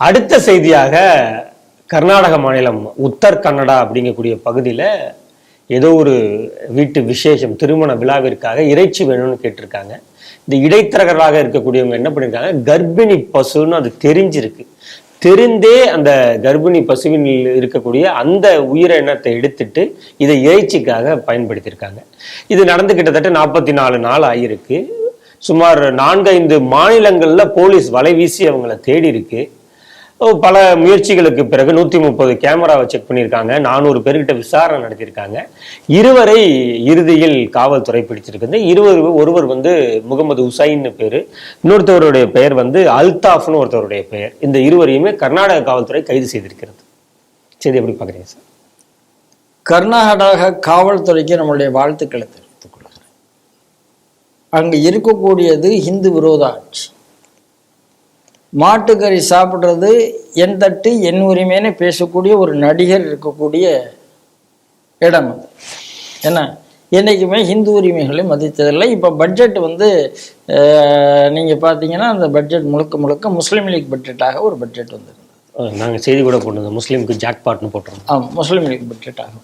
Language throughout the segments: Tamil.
அடுத்த செய்தியாக கர்நாடக மாநிலம் உத்தர் கன்னடா அப்படிங்கக்கூடிய பகுதியில் ஏதோ ஒரு வீட்டு விசேஷம் திருமண விழாவிற்காக இறைச்சி வேணும்னு கேட்டிருக்காங்க. இந்த இடைத்தரகராக இருக்கக்கூடியவங்க என்ன பண்ணியிருக்காங்க கர்ப்பிணி பசுன்னு அது தெரிஞ்சிருக்கு. தெரிந்தே அந்த கர்ப்பிணி பசுவின் இருக்கக்கூடிய அந்த உயிரினத்தை எடுத்துட்டு இதை இறைச்சிக்காக பயன்படுத்தியிருக்காங்க. இது நடந்து கிட்டத்தட்ட நாற்பத்தி நாலு நாள் ஆகியிருக்கு சுமார் நான்கைந்து மாநிலங்களில் போலீஸ் வலை வீசி அவங்கள தேடி இருக்கு பல முயற்சிகளுக்கு பிறகு நூத்தி முப்பது கேமராவை செக் பண்ணியிருக்காங்க. நானூறு பேர்கிட்ட விசாரணை நடத்தியிருக்காங்க. இருவரை இறுதியில் காவல்துறை பிடிச்சிருக்குது. இருவர் ஒருவர் வந்து முகமது உசைன்னு பேரு. இன்னொருத்தவருடைய பெயர் வந்து அல்தாஃப்னு ஒருத்தவருடைய பெயர். இந்த இருவரையுமே கர்நாடக காவல்துறை கைது செய்திருக்கிறது. சரி எப்படி பாக்குறீங்க சார்? கர்நாடக காவல்துறைக்கு நம்மளுடைய வாழ்த்துக்களை தெரிவித்துக் கொள்கிறேன். அங்கு இருக்கக்கூடியது இந்து விரோத ஆட்சி. மாட்டுக்கறி சாப்பிட்றது என் தட்டு என் உரிமைன்னு பேசக்கூடிய ஒரு நடிகர் இருக்கக்கூடிய இடம் அது. என்ன என்றைக்குமே ஹிந்து உரிமைகளை மதித்ததில்லை. இப்போ பட்ஜெட் வந்து நீங்கள் பார்த்தீங்கன்னா அந்த பட்ஜெட் முழுக்க முழுக்க முஸ்லீம் லீக் பட்ஜெட்டாக ஒரு பட்ஜெட் வந்திருந்தது. அஹ் நாங்க செய்தி கூட போட்டிருந்தோம். முஸ்லீமுக்கு ஜாக் பாட்னு போட்டிருந்தோம். ஆமாம் முஸ்லீம் லீக் பட்ஜெட்டாக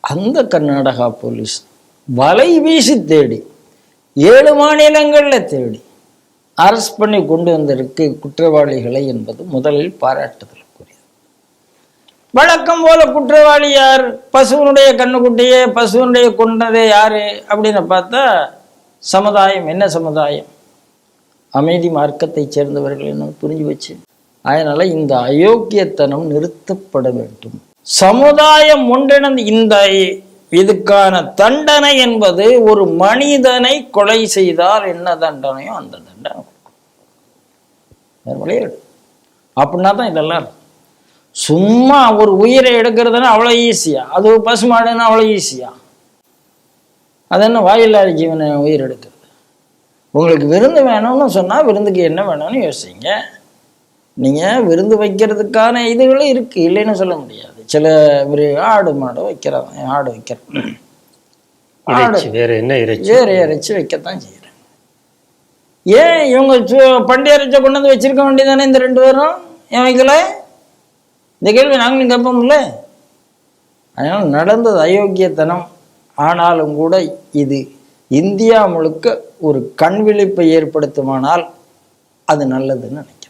அந்த கர்நாடகா போலீஸ் வலை வீசி தேடி ஏழு மாநிலங்களில் தேடி அரெஸ்ட் பண்ணி கொண்டு வந்திருக்கு குற்றவாளிகளை என்பது முதலில் பாராட்டுதலுக்குரியது. வழக்கம் போல குற்றவாளி யார்? பசுவனுடைய கண்ணுக்குட்டியே பசுவனுடைய கொண்டதே யாரு? அப்படின்னு பார்த்தா சமுதாயம். என்ன சமுதாயம்? அமைதி மார்க்கத்தைச் சேர்ந்தவர்கள் என்ன புரிஞ்சு வச்சு அதனால இந்த அயோக்கியத்தனம் நிறுத்தப்பட வேண்டும். சமுதாயம் ஒன்றிணைந்து இந்த இதுக்கான தண்டனை என்பது ஒரு மனிதனை கொலை செய்தால் என்ன தண்டனையோ அந்த தண்டனை கொடுக்கணும். அப்படின்னா தான் இதெல்லாம் சும்மா ஒரு உயிரை எடுக்கிறதுனா அவ்வளோ ஈஸியா? அது ஒரு பசுமாடுன்னா அவ்வளோ ஈஸியா? அது என்ன வாயில்லாத ஜீவனை உயிர் எடுக்கிறது? உங்களுக்கு விருந்து வேணும்னு சொன்னால் விருந்துக்கு என்ன வேணும்னு யோசிங்க. நீங்கள் விருந்து வைக்கிறதுக்கான இதுகளும் இருக்குது இல்லைன்னு சொல்ல முடியாது. சில ஆடு மாடு வைக்கிறவன் ஆடு வைக்கிறேன் ஆடு வேற என்ன இறைச்சி? வேறு இறைச்சி வைக்கத்தான் செய்கிறேன் ஏன் இவங்க சு- பண்டி இறைச்சை கொண்டு வந்து வச்சிருக்க வேண்டியதானே இந்த ரெண்டு பேரும்? ஏன் வைக்கல? இந்த கேள்வி நாங்களும் கேட்போம்ல. அதனால் நடந்தது அயோக்கியத்தனம். ஆனாலும் கூட இது இந்தியா முழுக்க ஒரு கண் விழிப்பை ஏற்படுத்துமானால் அது நல்லதுன்னு நினைக்கிறேன்.